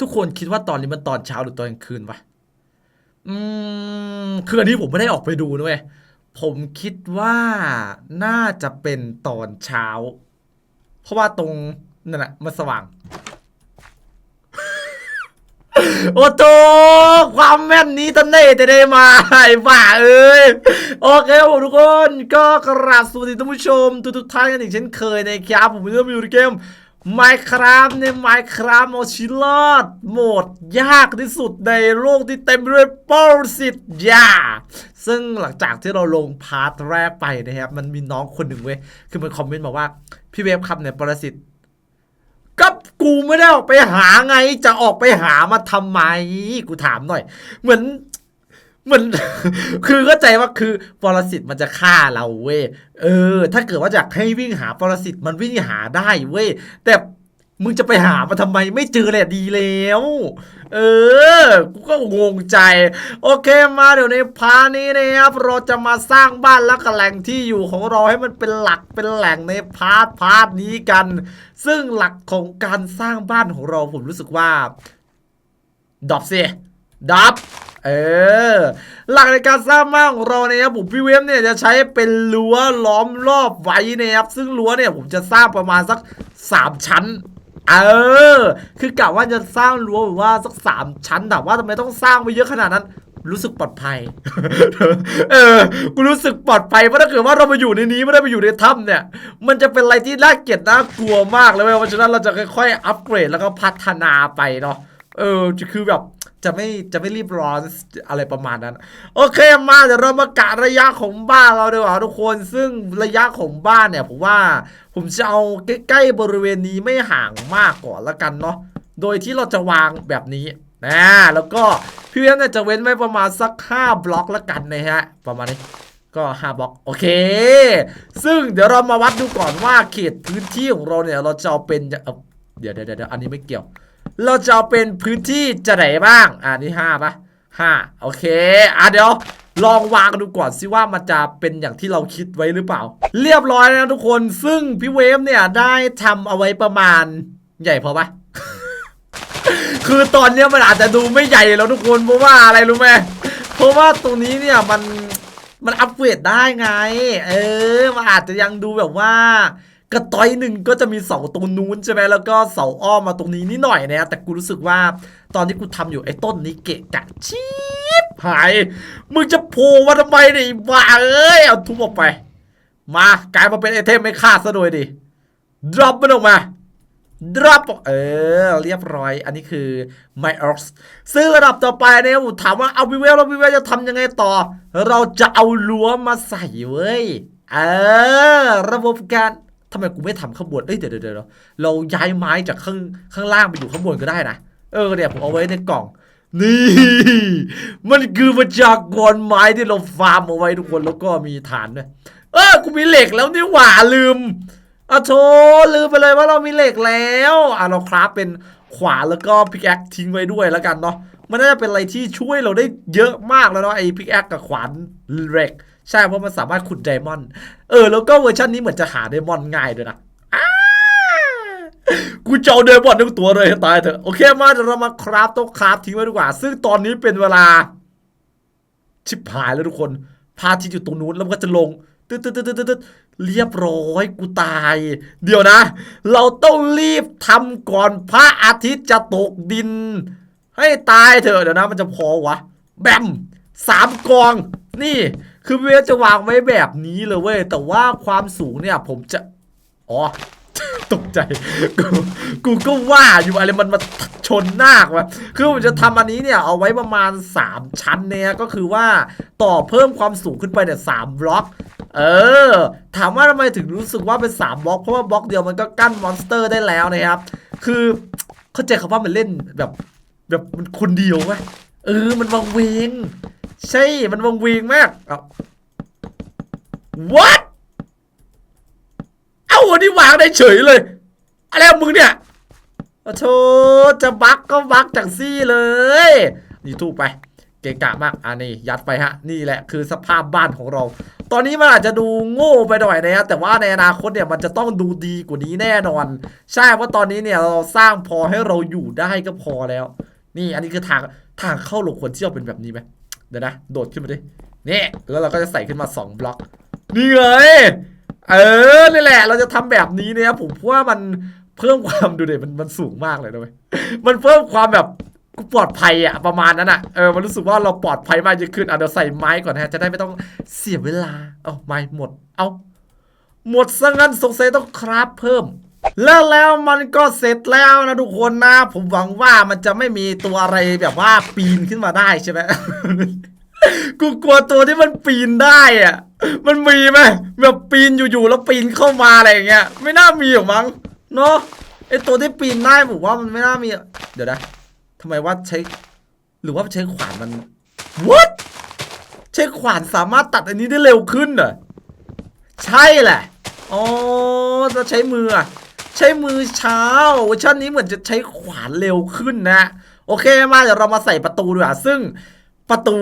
ทุกคนคิดว่าตอนนี้มันตอนเช้าหรือตอนกลางคืนวะอืมคืออันนี้ผมไม่ได้ออกไปดูนะเว้ยผมคิดว่าน่าจะเป็นตอนเช้า เพราะว่าตรงนั่นแหละมันสว่าง โอ้โตความแม่นนี้ตันเน่จะได้มาไอ้บ้าเอ้ย โอเคครับผมทุกคน ก็กราบสวัสดีท่านผู้ชม ทุกๆท่านกันอีกเช่นเคยนะครับ ผมเริ่มอยู่ในเกม Minecraft ใน Minecraft เอาชีวิตรอดโหมดยากที่สุดในโลกที่เต็มไปด้วยปรสิตยา ซึ่งหลังจากที่เราลงพาร์ทแรกไปนะครับ มันมีน้องคนหนึ่งเว้ย คือมันคอมเมนต์มาว่า พี่เวฟครับเนี่ยปรสิตก็กูไม่ได้ออกไปหาไงจะออกไปหามาทำไม กูถามหน่อย เหมือน มือนคือเข้าใจว่าคือปรสิตมันจะฆ่าเราเว้ยเออ ถ้าเกิดว่าอยากให้วิ่งหาปรสิตมันวิ่งหาได้เว้ยแต่มึงจะไปหามาทำไมไม่เจอแหละดีแล้ว เออ กูก็งงใจ โอเคมาเดี๋ยวในพาร์ทนี้นะครับ เราจะมาสร้างบ้านแล้วก็แหล่งที่อยู่ของเราให้มันเป็นหลักเป็นแหล่งในพาร์ทพาร์ทนี้กัน ซึ่งหลักของการสร้างบ้านของเราผมรู้สึกว่าดอปสิดอป เออ หลักในการสร้างบ้านของเราเนี่ยครับผมพี่เวฟเนี่ยจะใช้เป็นรั้วล้อมรอบไว้นะครับซึ่งรั้วเนี่ยผมจะสร้างประมาณสักสามชั้นเออ คือกะว่าจะสร้างรั้วแบบว่าสักสามชั้นแต่ว่าทำไมต้องสร้างไปเยอะขนาดนั้น รู้สึกปลอดภัย เออ กูรู้สึกปลอดภัยเพราะถ้าเกิดว่าเรามาอยู่ในนี้ไม่ได้ไปอยู่ในถ้ำเนี่ย มันจะเป็นอะไรที่น่าเกลียดน่ากลัวมากเลยเว้ยเพราะฉะนั้นเราจะค่อยๆอัปเกรดแล้วก็พัฒนาไปเนาะ เออ คือแบบ จะไม่จะไม่รีบร้อนอะไรประมาณนั้น โอเคมาเดี๋ยวเรามากะระยะของบ้านเราดีกว่าทุกคนซึ่งระยะของบ้านเนี่ยผมว่าผมจะเอาใกล้ๆบริเวณนี้ไม่ห่างมากก่อนละกันเนาะโดยที่เราจะวางแบบนี้นะแล้วก็พี่เว้นเนี่ยจะเว้นไว้ประมาณสัก 5 บล็อกละกันนะฮะ ประมาณนี้ก็ 5บล็อกโอเค ซึ่งเดี๋ยวเรามาวัดดูก่อนว่าเขตพื้นที่ของเราเนี่ยเราจะเอาเป็นเดี๋ยวเดี๋ยวเดี๋ยวอันนี้ไม่เกี่ยว เราจะเอาเป็นพื้นที่จะไหนบ้าง อ่านี่ห้าปะห้าโอเค อะเดี๋ยวลองวางดูก่อนสิว่ามันจะเป็นอย่างที่เราคิดไว้หรือเปล่า เรียบร้อยแล้วทุกคนซึ่งพี่เวฟเนี่ยได้ทำเอาไว้ประมาณใหญ่พอปะคือตอนเนี้ยมันอาจจะดูไม่ใหญ่แล้วทุกคนเพราะว่าอะไรรู้ไหมเพราะว่าตรงนี้เนี่ยมันมันอัปเกรดได้ไง เออมันอาจจะยังดูแบบว่า กระต้อยหนึ่งก็จะมีเสาตรงนู้นใช่ไหมแล้วก็เสาอ้อมมาตรงนี้นิดหน่อยนะแต่กูรู้สึกว่าตอนที่กูทำอยู่ไอ้ต้นนี้เกะกะชีบหาย มึงจะโผล่มาทำไมเนี่ยบ้าเอ้ยเอาทุบออกไป มากลายมาเป็นไอเทมไม่ฆ่าซะโดยดิ drop มันออกมา drop เออ เรียบร้อย อันนี้คือ my ox ซึ่งระดับต่อไปเนี่ยผมถามว่าเอาวิเวลเราวิเวลจะทำยังไงต่อ เราจะเอารั้วมาใส่เว้ย เออ ระบบการำไมกูไม่ทำข้างบนเอ้ยเดี๋ยวเดี๋ยวเดี๋ยวเราย้ายไม้จากข้างข้างล่างไปอยู่ข้างบนก็ได้นะ เออเนี่ยผมเอาไว้ในกล่อง นี่ มันคือประชากรไม้ที่เราฟาร์มเอาไว้ทุกคนแล้วก็มีฐานด้วย เออกูมีเหล็กแล้วนี่หว่าลืมอะโธลืมไปเลยว่าเรามีเหล็กแล้วอะเราคราฟเป็นขวานแล้วก็พิกแอคทิ้งไว้ด้วยแล้วกันเนาะมันน่าจะเป็นอะไรที่ช่วยเราได้เยอะมากแล้วเนาะไอ้พิกแอคกับขวานเหล็ก ใช่เพราะมันสามารถขุดไดมอนด์เออแล้วก็เวอร์ชันนี้เหมือนจะหาไดมอนด์ง่ายด้วยนะกูจะเอาไดมอนด์ทั้งตัวเลยตายเถอะโอเคมาเดี๋ยวเรามาคราฟโต๊ะคราฟทิ้งไว้ดีกว่า ซึ่งตอนนี้เป็นเวลา ชิบหายแล้วทุกคนพระอาทิตย์อยู่ตรงนู้นแล้วมันก็จะลงตึ๊ดตึ๊ดตึ๊ดตึ๊ดตึ๊ดเรียบร้อยกูตาย เดี๋ยวนะ เราต้องรีบทำก่อนพระอาทิตย์จะตกดิน ให้ตายเถอะเดี๋ยวนะมันจะพอวะ แบมสามกอง นี่ คือเวจะวางไว้แบบนี้เลยเว้ย แต่ว่าความสูงเนี่ยผมจะ อ๋อ ตกใจ กูกูก็ว่าอยู่อะไรมันมาชนหน้าวะคือผมจะทำอันนี้เนี่ยเอาไว้ประมาณ 3 ชั้นเนี่ยก็คือว่าต่อเพิ่มความสูงขึ้นไปเนี่ยสามบล็อก เออ ถามว่าทำไมถึงรู้สึกว่าเป็น 3 บล็อก เพราะว่าบล็อกเดียวมันก็กั้นมอนสเตอร์ได้แล้วนะครับ คือเข้าใจคำว่ามันเล่นแบบแบบมันคนเดียวไหม เออ มันวังเวง ใช่ มันวังเวงมากเอา what เอ้าวันนี้วางได้เฉยเลย อะไรของมึงเนี่ยโอ้โธจะบักก็บักจากซี่เลย นี่ทูบไป เกะกะมากอันนี้ยัดไปฮะ นี่แหละคือสภาพบ้านของเรา ตอนนี้มันอาจจะดูโง่ไปหน่อยนะฮะ แต่ว่าในอนาคตเนี่ยมันจะต้องดูดีกว่านี้แน่นอน ใช่เพราะตอนนี้เนี่ยเราสร้างพอให้เราอยู่ได้ก็พอแล้ว นี่อันนี้คือทาง ทางเข้าหลงควรที่จะเป็นแบบนี้ไหมเดี๋ยวนะ โดดขึ้นมาดินี่แล้วเราก็จะใส่ขึ้นมาสองบล็อก นี่เลย เออนี่แหละ เราจะทำแบบนี้เนี่ยผมว่ามันเพิ่มความดูเด็มันมันสูงมากเลยนะเว้ยมันเพิ่มความแบบปลอดภัยอะประมาณนั้นอะเออมันรู้สึกว่าเราปลอดภัยมากยิ่งขึ้นอะเดี๋ยวใส่ไม้ก่อนนะฮะจะได้ไม่ต้องเสียเวลา เอาไม้หมด เอาหมดซะงั้นสงสัยต้องคราฟเพิ่ม แล้วแล้วมันก็เสร็จแล้วนะทุกคนนะ ผมหวังว่ามันจะไม่มีตัวอะไรแบบว่าปีนขึ้นมาได้ใช่ไหมกูกลัวตัวที่มันปีนได้อะ มันมีไหมแบบปีนอยู่ๆแล้วปีนเข้ามาอะไรอย่างเงี้ย ไม่น่ามีหรอกมั้งเนาะไอตัวที่ปีนได้ผมว่ามันไม่น่ามี เดี๋ยวนะทำไมว่าใช้ หรือว่าใช้ขวานมัน what ใช้ขวานสามารถตัดอันนี้ได้เร็วขึ้นเหรอใช่แหละอ๋อจะใช้มืออะ ใช้มือเช้าเวอร์ชันนี้เหมือนจะใช้ขวานเร็วขึ้นนะ โอเคมาเดี๋ยวเรามาใส่ประตูดีกว่าซึ่งประตู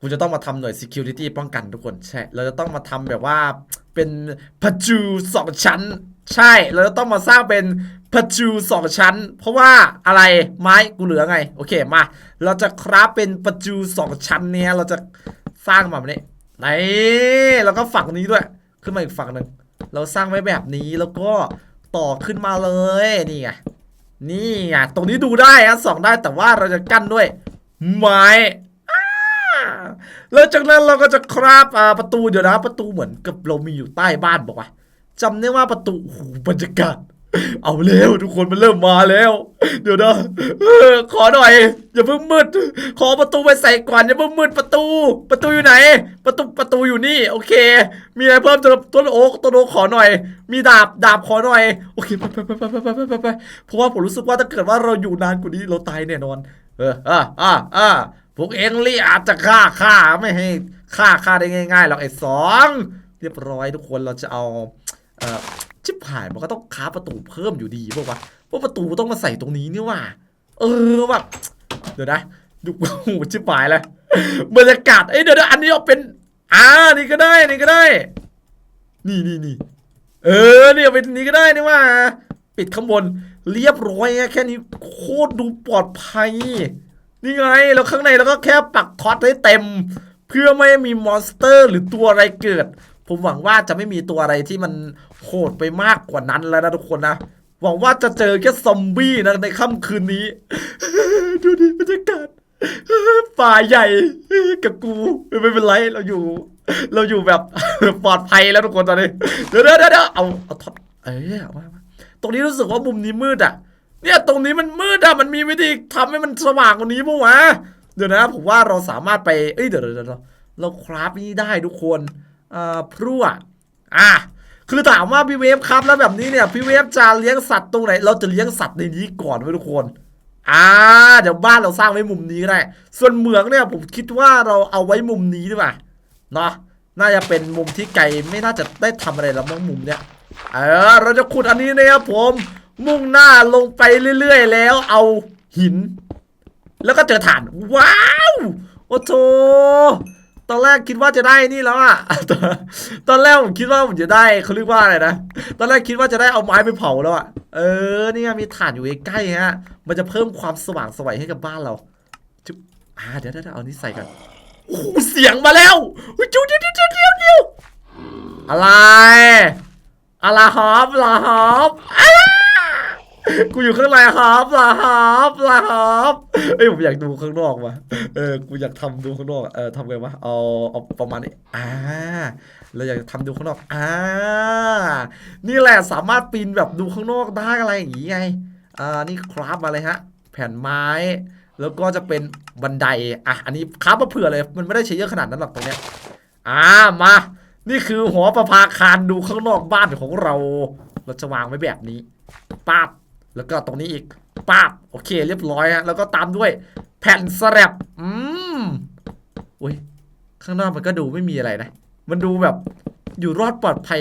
กูจะต้องมาทำหน่วย security ป้องกันทุกคนใช่ เราจะต้องมาทำแบบว่าเป็นพัจูสองชั้น ใช่ เราจะต้องมาสร้างเป็นพัจูสองชั้น เพราะว่าอะไรไม้กูเหลือไง โอเคมา เราจะคราฟเป็นพัจูสองชั้นเนี้ยเราจะสร้างแบบนี้นี่แล้วก็ฝั่งนี้ด้วย ขึ้นมาอีกฝั่งหนึ่งเราสร้างไว้แบบนี้แล้วก็ต่อขึ้นมาเลยนี่ไงนี่ไงตรงนี้ดูได้ฮะสองได้แต่ว่าเราจะกั้นด้วย ไม้แล้วจากนั้นเราก็จะคราบประตูเดี๋ยวนะ ประตูเหมือนกับเรามีอยู่ใต้บ้านบอกว่าจำได้ว่าประตูโอ้โหบรรยากาศ เอาแล้วทุกคนมันเริ่มมาแล้ว เดี๋ยวนะขอหน่อย อย่าเพิ่งมืด ขอประตูไปใส่ก่อนอย่าเพิ่งมืดประตู ประตูอยู่ไหน ประตูประตูอยู่นี่ โอเค มีอะไรเพิ่มจะต้นโอ๊กต้นโอ๊กขอหน่อย มีดาบดาบขอหน่อยโอเคไปไปไปไปไปไปไปไปเพราะว่าผมรู้สึกว่าถ้าเกิดว่าเราอยู่นานกว่านี้เราตายแน่นอน เอออ่าอ่าอ่าพวกเองลี่อาจจะฆ่าฆ่าไม่ให้ฆ่าฆ่าได้ง่ายๆหรอกไอ้สองเรียบร้อยทุกคนเราจะเอา เอ่อชิบหายมันก็ต้องค้าประตูเพิ่มอยู่ดีป่าวะเพราะประตูต้องมาใส่ตรงนี้นี่ว่าเออแบบเดี๋ยวนะดูโอ้โหชิบหายเลยบรรยากาศเอ้ยเดี๋ยวนะอันนี้เอาเป็นอ่านี่ก็ได้นี่ก็ได้ นี่นี่นี่เออนี่เอาเป็นนี้ก็ได้นี่ว่า ปิดข้างบนเรียบร้อยแค่นี้โคตรดูปลอดภัย นี่ไงแล้วข้างในเราก็แค่ปักท็อตให้เต็ม เพื่อไม่ให้มีมอนสเตอร์หรือตัวอะไรเกิด ผมหวังว่าจะไม่มีตัวอะไรที่มันโหดไปมากกว่านั้นแล้วนะทุกคนนะ หวังว่าจะเจอแค่ซอมบี้นะในค่ำคืนนี้ ดูดิบรรยากาศป่าใหญ่กับกูไม่เป็นไรเราอยู่ เราอยู่แบบปลอดภัยแล้วทุกคนตอนนี้เดี๋ยวเดี๋ยวเดี๋ยวเอาเอาท็อปเอ้ยมาตรงนี้รู้สึกว่ามุมนี้มืดอะ เนี่ยตรงนี้มันมืดอะมันมีวิธีทำให้มันสว่างกว่านี้ปะวะเดี๋ยวนะผมว่าเราสามารถไปเอ้ยเดี๋ยวเดี๋ยวเดี๋ยวเราคราฟนี่ได้ทุกคน อ่าพรั่วอะคือถามว่าพี่เวฟครับแล้วแบบนี้เนี่ยพี่เวฟจะเลี้ยงสัตว์ตรงไหน เราจะเลี้ยงสัตว์ในนี้ก่อนไว้ทุกคนอ่าเดี๋ยวบ้านเราสร้างไว้มุมนี้ก็ได้ ส่วนเหมืองเนี่ยผมคิดว่าเราเอาไว้มุมนี้ดีกว่าเนาะน่าจะเป็นมุมที่ไกลไม่น่าจะได้ทำอะไรแล้วมั้งมุมเนี้ยเออเราจะขุดอันนี้นะครับผม มุ่งหน้าลงไปเรื่อยๆ แล้วเอาหิน แล้วก็เจอฐาน ว้าว โอ้โถ ตอนแรกคิดว่าจะได้นี่แล้วอะตอนตอนแรกผมคิดว่าผมจะได้เขาเรียกว่าอะไรนะ ตอนแรกคิดว่าจะได้เอาไม้ไปเผาแล้วอะเออนี่ไงมีฐานอยู่ใกล้ฮะ มันจะเพิ่มความสว่างสวัยให้กับบ้านเราจุ๊บอ่าเดี๋ยวเดี๋ยวเอานี่ใส่กันโอ้เสียงมาแล้วจุ๊บเดี๋ยวเดี๋ยวเดี๋ยวเดี๋ยวอะไรอะไรฮอปลาฮอปอ้า กูอยู่ข้างในฮอปลาฮอปลาฮอปเอ้ยผมอยากดูข้างนอกว่ะเออกูอยากทำดูข้างนอกเออทำไงวะเอาเอาประมาณนี้อ่าเราอยากทำดูข้างนอกอ่านี่แหละสามารถปีนแบบดูข้างนอกได้อะไรอย่างงี้ไงอ่านี่คราฟมาเลยฮะ แผ่นไม้ แล้วก็จะเป็นบันไดอะอันนี้คราฟมาเผื่อเลยมันไม่ได้ใช้เยอะขนาดนั้นหรอกตรงเนี้ยอ่ามานี่คือหอประภาคารดูข้างนอกบ้านของเรา เราจะวางไว้แบบนี้ปั๊บ แล้วก็ตรงนี้อีกปับโอเค เรียบร้อยฮะแล้วก็ตามด้วยแผ่นสแลบอืมอุ้ยข้างนอกมันก็ดูไม่มีอะไรนะ มันดูแบบอยู่รอดปลอดภัย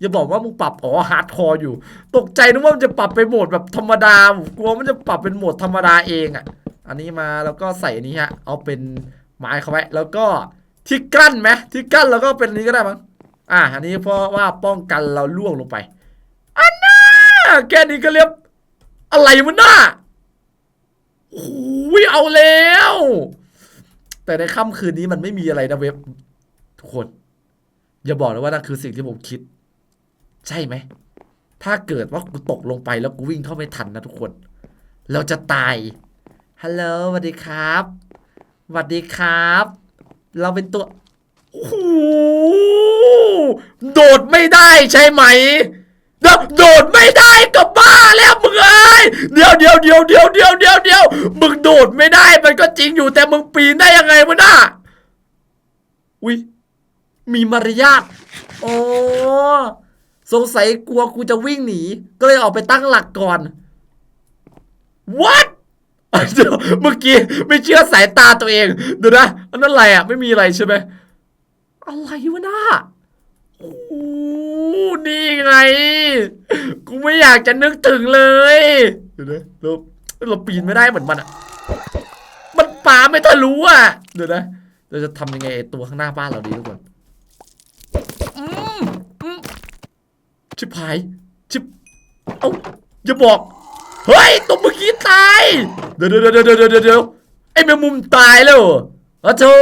อย่าบอกว่ามึงปรับอ๋อฮาร์ดคอร์อยู่ ตกใจนึกว่ามันจะปรับไปโหมดแบบธรรมดาผมกลัวมันจะปรับเป็นโหมดธรรมดาเองอะ อันนี้มาแล้วก็ใส่อันนี้ฮะ เอาเป็นไม้เข้าไว้แล้วก็ที่กั้นไหมที่กั้นแล้วก็เป็นนนี้ก็ได้มั้งอะอันนี้เพราะว่าป้องกันเราล่วงลงไปอันน่าแค่นี้ก็เรียบ อะไรมันน่าโอ้ยเอาแล้ว แต่ในค่ำคืนนี้มันไม่มีอะไรนะเว็บ ทุกคน อย่าบอกนะว่านั่นคือสิ่งที่ผมคิด ใช่ไหม ถ้าเกิดว่ากูตกลงไปแล้วกูวิ่งเข้าไม่ทันนะทุกคน เราจะตาย ฮัลโหลสวัสดีครับสวัสดีครับ เราเป็นตัวโอ้โหโดดไม่ได้ใช่ไหม โดดไม่ได้ก็บ้าแล้วมึงเอ้ เดี๋ยวเดี๋ยวเดี๋ยวเดี๋ยวเดี๋ยวเดี๋ยวเดี๋ยวมึงโดดไม่ได้ มันก็จริงอยู่แต่มึงปีนได้ยังไงวะน่ะอุ้ยมีมารยาทโอ้สงสัยกลัวกูจะวิ่งหนี ก็เลยออกไปตั้งหลักก่อน what เดี๋ยวเมื่อกี้ไม่เชื่อสายตาตัวเองเดี๋ยวนะอันนั้นอะไรอะ ไม่มีอะไรใช่ไหมอะไรวะน่าโอ้ นี่ไง กูไม่อยากจะนึกถึงเลยเดี๋ยวนะเราเราปีนไม่ได้เหมือนมันอะ มันปาไม่ทะลุอะ เดี๋ยวนะ เราจะทำยังไงตัวข้างหน้าบ้านเราดีทุกคนอืมชิบหาย ชิบ เอ้า อย่าบอก เฮ้ย ตัวเมื่อกี้ตาย เดี๋ยวเดี๋ยวเดี๋ยวเดี๋ยวเดี๋ยวเดี๋ยวไอ้แมงมุมตายแล้วเหรออ้าวโธ่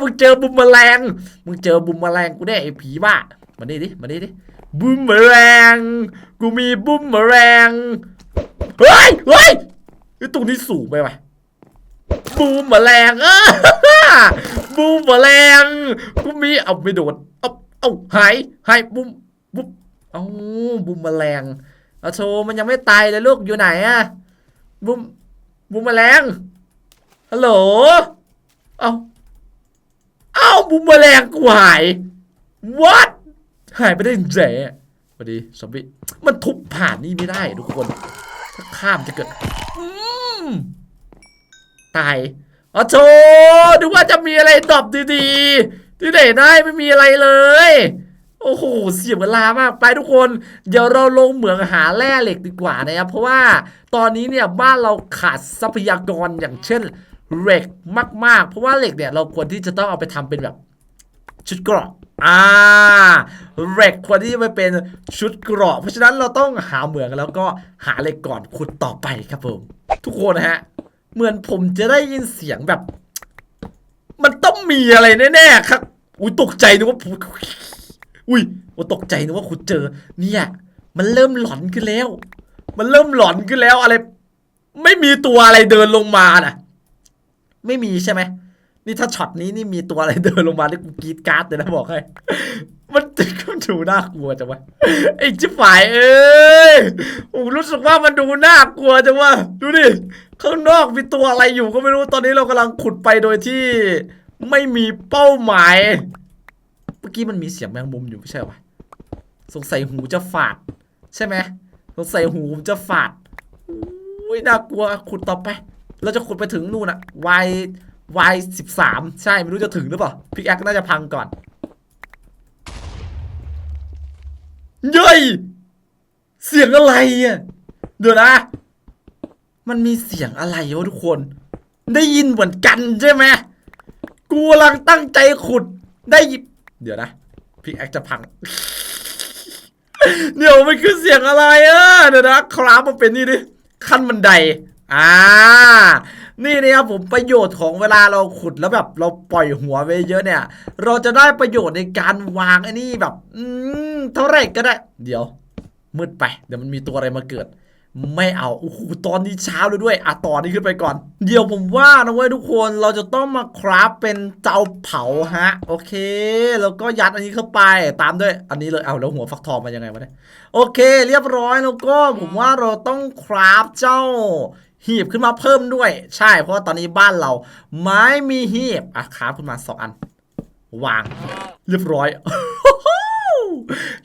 มึงเจอบุมแมลงมึงเจอบุมแมลงกูแน่ไอ้ผีบ้า มานี่ดิมานี่ดิบุมแมลงกูมีบุมแมลงเฮ้ยเฮ้ยไอ้ตรงนี้สูงไปไหมบูมแมลงเออบูมแมลงกูมีเอาไม่โดนเอาเอาหายหายบุมบุมเอาบุมแมลงอาโชมันยังไม่ตายเลยลูกอยู่ไหนอะบุมบุมแมลงฮัลโหลเอาเอาบุมแมลงกูหาย what หายไปได้ยังไงอดีซอมบี้มันทุบผ่านนี่ไม่ได้ทุกคน ถ้าข้ามจะเกิดตายอาโชดูว่าจะมีอะไรตอบดีๆ ที่ไหนได้ไม่มีอะไรเลย โอ้โห เสียเวลามาก ไปทุกคน เดี๋ยวเราลงเหมืองหาแร่เหล็กดีกว่านะครับ เพราะว่าตอนนี้เนี่ยบ้านเราขาดทรัพยากรอย่างเช่นเหล็กมาก ๆ เพราะว่าเหล็กเนี่ยเราควรที่จะต้องเอาไปทำเป็นแบบ ชุดเกราะ อ่าเหล็กควรที่จะไปเป็นชุดเกราะ เพราะฉะนั้นเราต้องหาเหมืองแล้วก็หาเหล็กก่อนขุดต่อไปครับผม ทุกคนนะฮะ เหมือนผมจะได้ยินเสียงแบบ มันต้องมีอะไรแน่ๆครับ อุ้ยตกใจนึกว่าอุ้ยโอตกใจนึกว่าคุณเจอ เนี่ย มันเริ่มหลอนขึ้นแล้ว มันเริ่มหลอนขึ้นแล้วอะไร ไม่มีตัวอะไรเดินลงมาน่ะ ไม่มีใช่ไหม นี่ถ้าช็อตนี้นี่มีตัวอะไรเดินลงมานี่กูกรีดการ์ดเลยนะบอกให้ มันจะก็ดูน่ากลัวจังวะไอ้จิ๋ฝ่ายเอ้ยผมรู้สึกว่ามันดูน่ากลัวจังวะดูดิข้างนอกมีตัวอะไรอยู่ก็ไม่รู้ตอนนี้เรากำลังขุดไปโดยที่ไม่มีเป้าหมาย เมื่อกี้มันมีเสียงแมงมุมอยู่ไม่ใช่วะสงสัยหูจะฝาด ใช่ไหมสงสัยหูจะฝาดอุ้ยน่ากลัวขุดต่อไป เราจะขุดไปถึงนู่นอะ Y Y สิ บสามใช่ไม่รู้จะถึงหรือเปล่าพิกแอคน่าจะพังก่อน เย้ยเสียงอะไรอะเดี๋ยวนะ มันมีเสียงอะไรวะทุกคน ได้ยินเหมือนกันใช่ไหมกูกำลังตั้งใจขุดได้ยินเดี๋ยวนะพิกแอคจะพัง เดี๋ยวมันคือเสียงอะไรอะเดี๋ยวนะ คราฟมันเป็นนี่ดิขั้นบันได อ่า นี่นะครับผมประโยชน์ของเวลาเราขุดแล้วแบบเราปล่อยหัวไปเยอะเนี่ย เราจะได้ประโยชน์ในการวางไอ้นี่แบบ อืมเท่าไรก็ได้ เดี๋ยว มืดไป เดี๋ยวมันมีตัวอะไรมาเกิด ไม่เอาโอ้โหตอนนี้เช้าเลยด้วยอะต่อนี้ขึ้นไปก่อน เดี๋ยวผมว่านะเว้ยทุกคนเราจะต้องมาคราฟเป็นเตาเผาฮะ โอเค แล้วก็ยัดอันนี้เข้าไปตามด้วยอันนี้เลยเอาแล้วหัวฟักทองมายังไงวะเนี่ยโอเค เรียบร้อยแล้วก็ผมว่าเราต้องคราฟเจ้า หีบขึ้นมาเพิ่มด้วย ใช่เพราะว่าตอนนี้บ้านเรา ไม้มีหีบอะคราฟขึ้นมาสองอัน วาง เรียบร้อย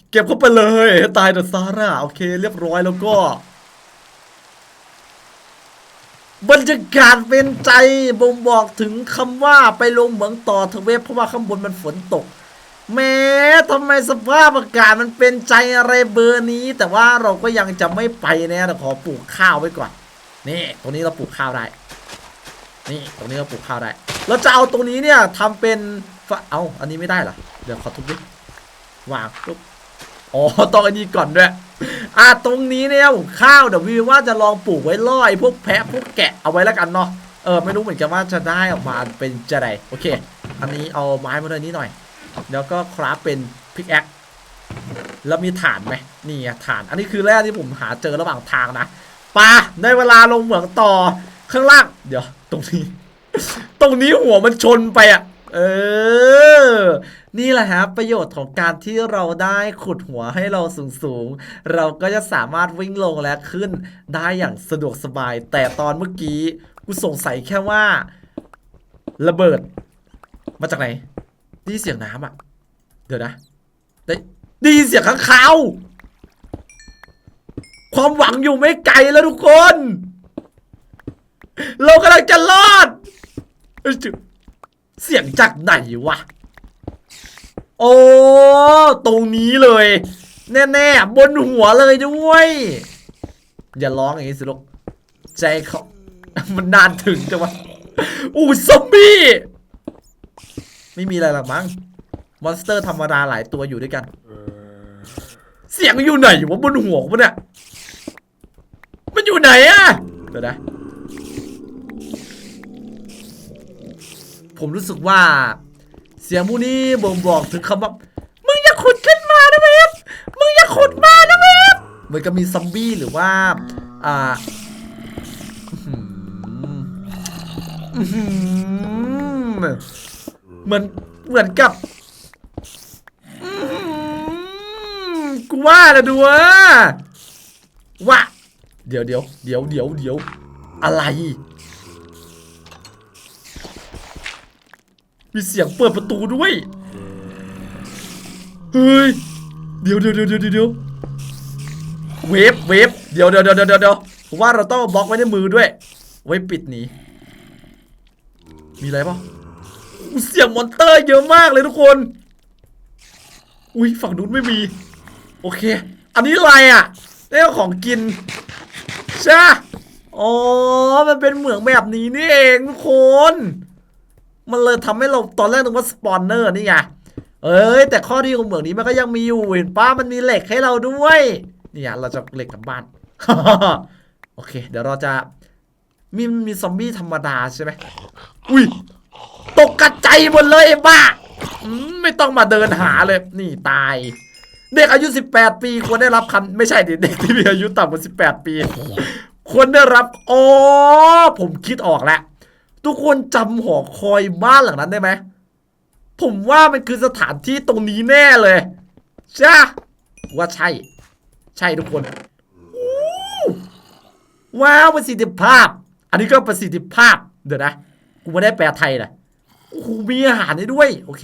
เก็บเข้าไปเลยตายเดอะซาร่าโอเค เรียบร้อยแล้วก็ บรรยากาศเป็นใจบ่งบอกถึงคำว่าไปลงเหมืองต่อเถอะเว็บเพราะว่าข้างบนมันฝนตกแม้ทำไมสภาพอากาศมันเป็นใจอะไรเบอร์นี้ แต่ว่าเราก็ยังจะไม่ไปนะเราขอปลูกข้าวไว้ก่อน นี่ตรงนี้เราปลูกข้าวได้ นี่ตรงนี้เราปลูกข้าวได้ เราจะเอาตรงนี้เนี่ยทำเป็นเอาอันนี้ไม่ได้เหรอเดี๋ยวขอทุบดิวางปุ๊บอ๋อต้องอันนี้ก่อนด้วยอะตรงนี้เนี่ยผมข้าวเดี๋ยววิวว่าจะลองปลูกไว้ล่อยพวกแพะพวกแกะเอาไว้แล้วกันเนาะเออไม่รู้เหมือนกันว่าจะได้ออกมาเป็นจะไดโอเค อันนี้เอาไม้มาเลยนี้หน่อย แล้วก็คราฟเป็นพิกแอคแล้วมีฐานไหมนี่ฐาน อันนี้คือแร่ที่ผมหาเจอระหว่างทางนะ ปาได้เวลาลงเหมืองต่อข้างล่าง เดี๋ยว ตรงนี้ ตรงนี้หัวมันชนไปอะ เออ นี่แหละฮะประโยชน์ของการที่เราได้ขุดหัวให้เราสูงๆ เราก็จะสามารถวิ่งลงและขึ้นได้อย่างสะดวกสบาย แต่ตอนเมื่อกี้กูสงสัยแค่ว่า ระเบิด มาจากไหนด้ยินเสียงน้ำอะ เดี๋ยวนะ ได้ได้ยินเสียงข้างคาว ความหวังอยู่ไม่ไกลแล้วทุกคน เรากำลังจะรอด เสียงจากไหนวะ โอ้ตรงนี้เลย แน่ๆ บนหัวเลยด้วย อย่าร้องอย่างนี้สิลูกใจเขามันนานถึงจังวะอู้ซอมบี้ไม่มีอะไรหรอกมั้งมอนสเตอร์ธรรมดาหลายตัวอยู่ด้วยกัน เสียงอยู่ไหนวะบนหัวมันเนี่ย มันอยู่ไหนอะเดี๋ยวนะ ผมรู้สึกว่า เสียงพวกนี้บ่งบอกถึงคำว่า มึงอย่าขุดขึ้นมานะเวฟมึงอย่าขุดมานะเวฟเหมือนกับมีซอมบี้หรือว่า อ่าเหมือนเหมือนกับกูว่านะดูว่าว่า เดี๋ยวเดี๋ยวเดี๋ยวเดี๋ยวเดี๋ยวอะไร มีเสียงเปิดประตูด้วย เฮ้ย เดี๋ยวเดี๋ยวเดี๋ยวเดี๋ยวเดี๋ยวเวฟเวฟเดี๋ยวเดี๋ยวเดี๋ยวเดี๋ยวเดี๋ยวผมว่าเราต้องบล็อกไว้ในมือด้วย ไว้ปิดหนี มีอะไรปล่าอู้เสียงมอนเตอร์เยอะมากเลยทุกคน อุ้ยฝั่งนู้นไม่มี โอเค อันนี้อะไรอะนี่ของกิน ใช่อ๋อ มันเป็นเหมืองแบบนี้นี่เองทุกคน มันเลยทำให้เราตอนแรกนึกว่าสปอนเนอร์นี่ไง เอ้ย แต่ข้อดีของเหมืองนี้มันก็ยังมีอยู่เห็นป้ามันมีเหล็กให้เราด้วย เนี่ยเราจะเหล็กกลับบ้าน โอเค เดี๋ยวเราจะ มีมีซอมบี้ธรรมดาใช่ไหมอุ้ย ตกกระใจายหมดเลยไอ้บ้า ไม่ต้องมาเดินหาเลย นี่ตาย เด็กอายุ 18 ปีควรได้รับคำไม่ใช่ดิเด็กที่มีอายุต่ำกว่า 18 ปี ควรได้รับอ๋อผมคิดออกแล้วทุกคนจำหอคอยบ้านหลังนั้นได้ไหมผมว่ามันคือสถานที่ตรงนี้แน่เลยใช่ว่าใช่ ใช่ทุกคนว้าวประสิทธิภาพ อันนี้ก็ประสิทธิภาพ เดี๋ยวนะ กูไม่ได้แปลไทยนะโอ้โหมีอาหารให้ด้วย โอเค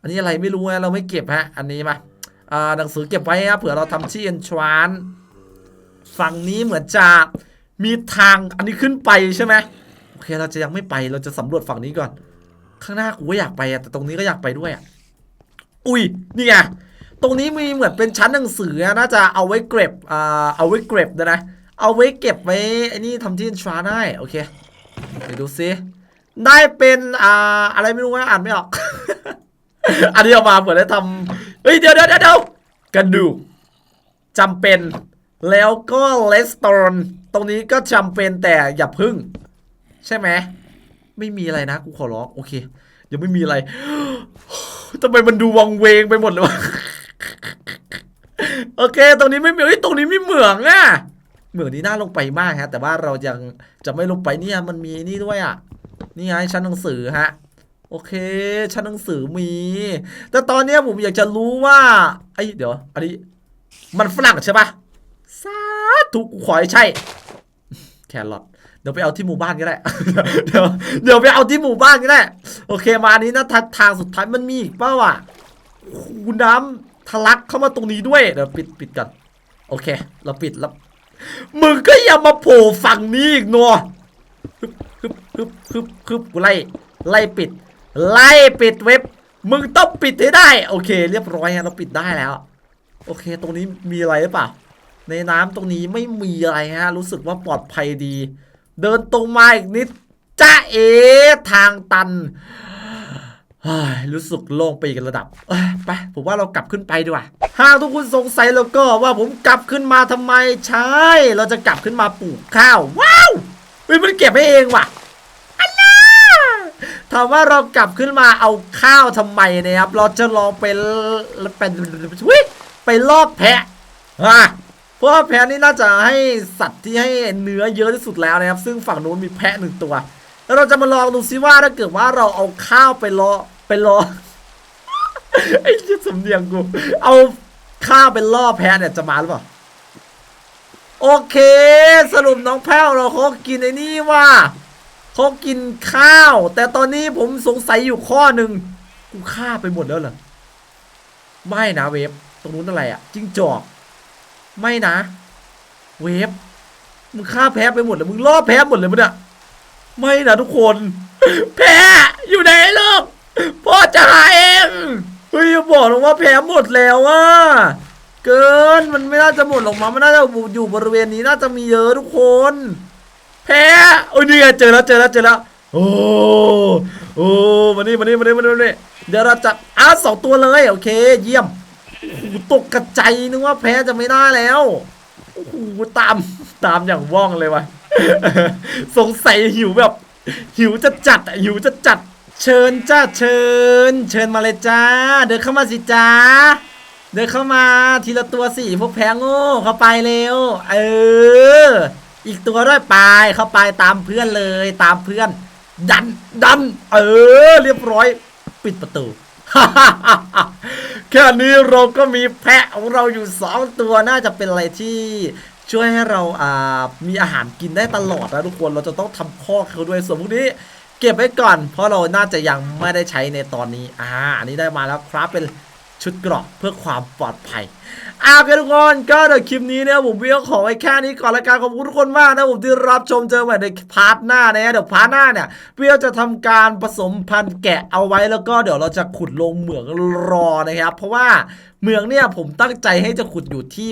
อันนี้อะไรไม่รู้นะเราไม่เก็บฮะ อันนี้มา หนังสือเก็บไว้ครับเผื่อเราทำที่เอนชวานฝั่งนี้เหมือนจะมีทางอันนี้ขึ้นไปใช่ไหมโอเคเราจะยังไม่ไปเราจะสำรวจฝั่งนี้ก่อน ข้างหน้ากูก็อยากไปอะแต่ตรงนี้ก็อยากไปด้วยอะอุ้ยนี่ไงตรงนี้มีเหมือนเป็นชั้นหนังสือน่าจะเอาไว้เก็บอ่าเอาไว้เก็บนะนะเอาไว้เก็บไว้ไอ้นี่ทำที่เอนชวาได้โอเคเดี๋ยวดูซิได้เป็นอ่าอะไรไม่รู้นะอ่านไม่ออก อันนี้เอามาเผื่อได้ทำ เฮ้ยเดี๋ยวเดี๋ยวเดี๋ยวกระดูกจำเป็น แล้วก็เลสตอนตรงนี้ก็จำเป็นแต่อย่าพึ่ง ใช่ไหมไม่มีอะไรนะ กูขอร้องโอเค ยังไม่มีอะไรทำไมมันดูวังเวงไปหมดเลยวะโอเค ตรงนี้ไม่มีตรงนี้มีเหมืองอะเหมืองนี้น่าลงไปมากฮะ แต่ว่าเรายังจะไม่ลงไปเนี่ยมันมีนี่ด้วยอะนี่ไงชั้นหนังสือฮะ โอเค ชั้นหนังสือมี แต่ตอนนี้ผมอยากจะรู้ว่าไอ้ยเดี๋ยว อันนี้ มันฝรั่งใช่ปะสาธุกขอให้ใช่ แครอทเดี๋ยวไปเอาที่หมู่บ้านก็ได้ เดี๋ยวเดี๋ยวไปเอาที่หมู่บ้านก็ได้ โอเค มาอันนี้นะทางทางสุดท้ายมันมีอีกเปล่าอะโอ้โหน้ำทะลักเข้ามาตรงนี้ด้วย เดี๋ยวปิดปิดก่อน โอเค เราปิดแล้ว มึงก็อย่ามาโผล่ฝั่งนี้อีกนัวฮึบฮึบฮึบฮึบฮึบกูไล่ไล่ปิด ไล่ปิดเว็บ มึงต้องปิดให้ได้ โอเค เรียบร้อยฮะเราปิดได้แล้ว โอเค ตรงนี้มีอะไรหรือเปล่า ในน้ำตรงนี้ไม่มีอะไรฮะ รู้สึกว่าปลอดภัยดี เดินตรงมาอีกนิดจ้าเอทางตันรู้สึกโล่งไปอีกระดับไปผมว่าเรากลับขึ้นไปดีกว่าหากทุกคนสงสัยแล้วก็ว่าผมกลับขึ้นมาทำไมใช่ เราจะกลับขึ้นมาปลูกข้าว ว้าวเฮ้ยมันเก็บให้เองว่ะ ถามว่าเรากลับขึ้นมาเอาข้าวทำไมนะครับ เราจะลองไปเป็นไปลอบแพะอะเพราะว่าแพะนี่น่าจะให้สัตว์ที่ให้เนื้อเยอะที่สุดแล้วนะครับ ซึ่งฝั่งนู้นมีแพะหนึ่งตัว แล้วเราจะมาลองดูซิว่าถ้าเกิดว่าเราเอาข้าวไปลอไปลอไอ้ที่สำเนียงกู เอาข้าวไปล่อแพะเนี่ยจะมาหรือเปล่า โอเค สรุปน้องแพ้วเราเขากินไอ้นี่ว่า เขากินข้าว แต่ตอนนี้ผมสงสัยอยู่ข้อหนึ่งกูฆ่าไปหมดแล้วเหรอไม่นะเวฟตรงนู้นอะไรอะจิ้งจอก ไม่นะ เวฟมึงฆ่าแพ้ไปหมดเลยมึงล่อแพ้หมดเลยมั้ยเนี่ยไม่นะทุกคน แพ้อยู่ไหนลูกพ่อจะหาเองเฮ้ยอย่าบอกนะว่าแพ้หมดแล้วอะเกินมันไม่น่าจะหมดหรอกมั้งมันน่าจะอยู่บริเวณนี้น่าจะมีเยอะทุกคน แพ้โอ้ยนี่ไงเจอแล้วเจอแล้วเจอแล้วโอ้โอ้มานี่มานี่มานี่มานี่มานี่เดี๋ยวเราจับอ้าสองตัวเลยโอเค เยี่ยมโอ้ตกกระใจนึกว่าแพ้จะไม่ได้แล้วโอ้โหตามตามอย่างว่องเลยวะสงสัยหิวแบบ หิวจะจัดอะหิวจะจัด เชิญจ้าเชิญ เชิญมาเลยจ้า เดินเข้ามาสิจ้าเดินเข้ามาทีละตัวสิพวกแพ้โง่เข้าไปเร็วเออ อีกตัวด้วยไปเข้าไปตามเพื่อนเลยตามเพื่อน ดันดัน เออ เรียบร้อย ปิดประตูแค่นี้เราก็มีแพะของเราอยู่สองตัวน่าจะเป็นอะไรที่ช่วยให้เราอ่ามีอาหารกินได้ตลอดนะทุกคนเราจะต้องทำข้อเขาด้วยส่วนพวกนี้เก็บไว้ก่อน เพราะเราน่าจะยังไม่ได้ใช้ในตอนนี้อ่าอันนี้ได้มาแล้วครับเป็นชุดเกราะเพื่อความปลอดภัย อาโอเคทุกคนก็เดี๋ยวคลิปนี้เนี่ยผมวิวขอไว้แค่นี้ก่อนละกันขอบคุณทุกคนมากนะผมที่รับชมเจอใหม่ในพาร์ทหน้านะเดี๋ยวพาร์ทหน้าเนี่ยวิวจะทำการผสมพันธุ์แกะเอาไว้แล้วก็เดี๋ยวเราจะขุดลงเหมืองรอนะครับ เพราะว่าเหมืองเนี่ยผมตั้งใจให้จะขุดอยู่ที่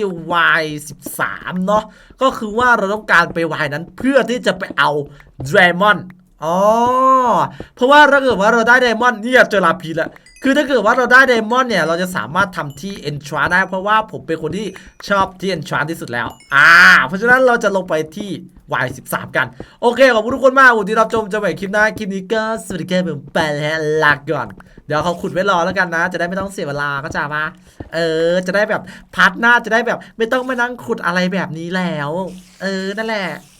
Y13 เนาะก็คือว่าเราต้องการไป Y นั้นเพื่อที่จะไปเอา Dragon อ๋ อ๋อ เพราะว่าถ้าเกิดว่าเราได้ไดมอนด์เนี่ยเจอลาพีแล้วคือถ้าเกิดว่าเราได้ไดมอนด์เนี่ยเราจะสามารถทำที่ e n t r a n ได้เพราะว่าผมเป็นคนที่ชอบที่ e n t r a n ที่สุดแล้ว อ่า เพราะฉะนั้นเราจะลงไปที่ Y13 กัน โอเค ขอบคุณทุกคนมากคุณที่รับชมจอกันใหม่คลิปหน้าคลิปนี้ก็สวัสดีครับผมไปแล้วลาก่อน เดี๋ยวเขาขุดไว้รอแล้วกันนะ จะได้ไม่ต้องเสียเวลาก็จะมาเออ จะได้แบบพาร์ทหน้าจะได้แบบ ไม่ต้องมานั่งขุดอะไรแบบนี้แล้ว เออนั่นแหละ